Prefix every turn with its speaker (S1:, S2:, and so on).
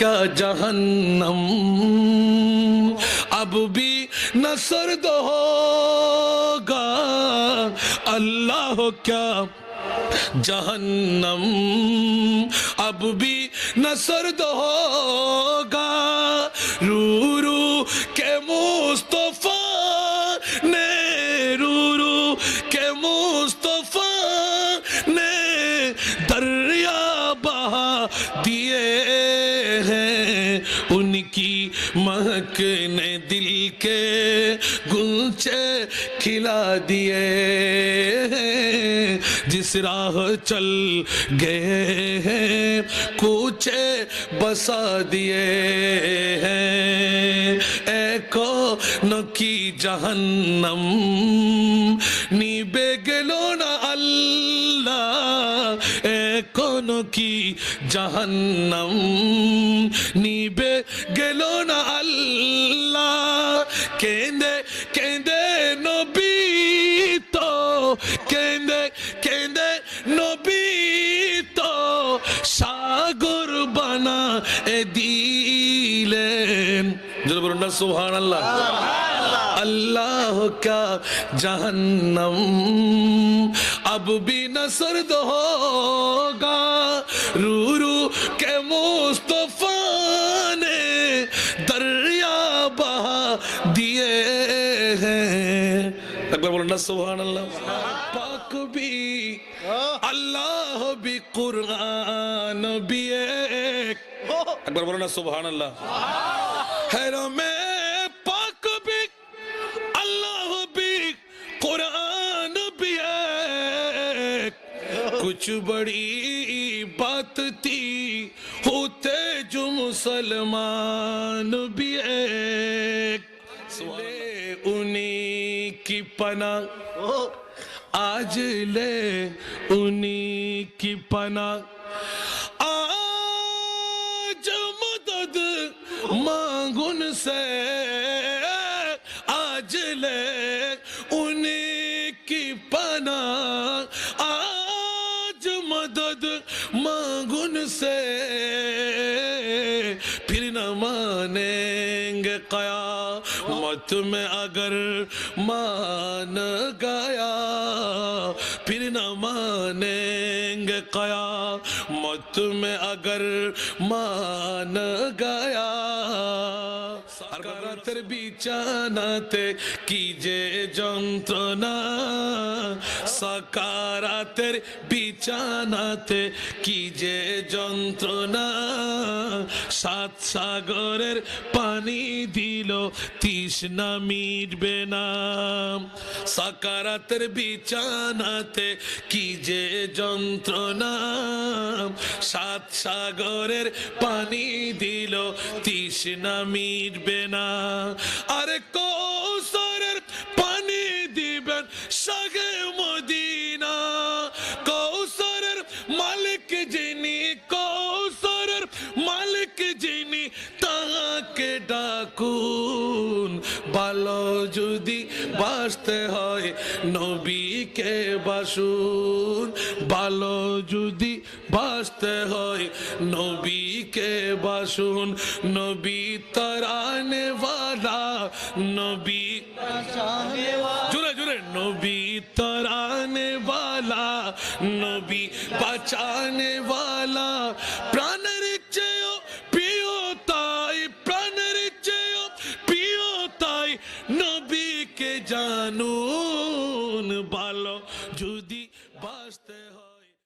S1: جہنم اب بھی نہ دو ہوگا اللہ ہو کیا جہنم اب بھی نہ دو ہوگا رو رو کے مصطفیٰ نے رو رو کے مصطفیٰ نے دریا بہا دیے ان کی مہک نے دل کے گلچے کھلا دیے جس راہ چل گئے ہیں کوچے بسا دیے ہیں اے کو جہنم نیبے گلو نہ জন কি জাহান্নাম নিবে গেল না আল্লাহ কেঁদে কেঁদে নবী তো কেঁদে কেঁদে নবী তো সাগর বানা এ দিলেন যদি বলুন না সুহান আল্লাহ আল্লাহ কা জাহান্নাম اب بھی نہ ہوگا رو رو کے مصطفیٰ نے دریا بہا ہیں اکبر بولنا سبحان اللہ پاک بھی اللہ بھی قرآن بھی ایک اکبر بولنا سبحان اللہ حیرہ میں کچھ بڑی بات تھی ہوتے جو مسلمان بھی ایک لے انہی کی پناہ آج لے انہی کی پناہ آج مدد مانگن سے آج لے مانگن سے پھر نہ مانیں گے قیام متھ میں اگر مان گیا پھر نہ مانیں گے قیامت میں اگر مان گیا ساکارہ تر بیچانت کی جے جنترنا سکار تر بیچانت کی সাত সাগরের পানি দিল তৃষ্ণা মিটবে না সাকারাতের বিছানাতে কি যে যন্ত্রণা সাত সাগরের পানি দিল তৃষ্ণা মিটবে না আরে কৌশরের পানি দিবেন সাগে মোদী ডাকুন বালো যদি বাসতে হয় নবীকে বাসুন বালো যদি বাসতে হয় নবীকে বাসুন নবী তরানে বালা নবী জুড়ে জুড়ে নবী তরানে বালা নবী বাঁচানে বালা প্রাণের চেয়েও জানুন ভালো যদি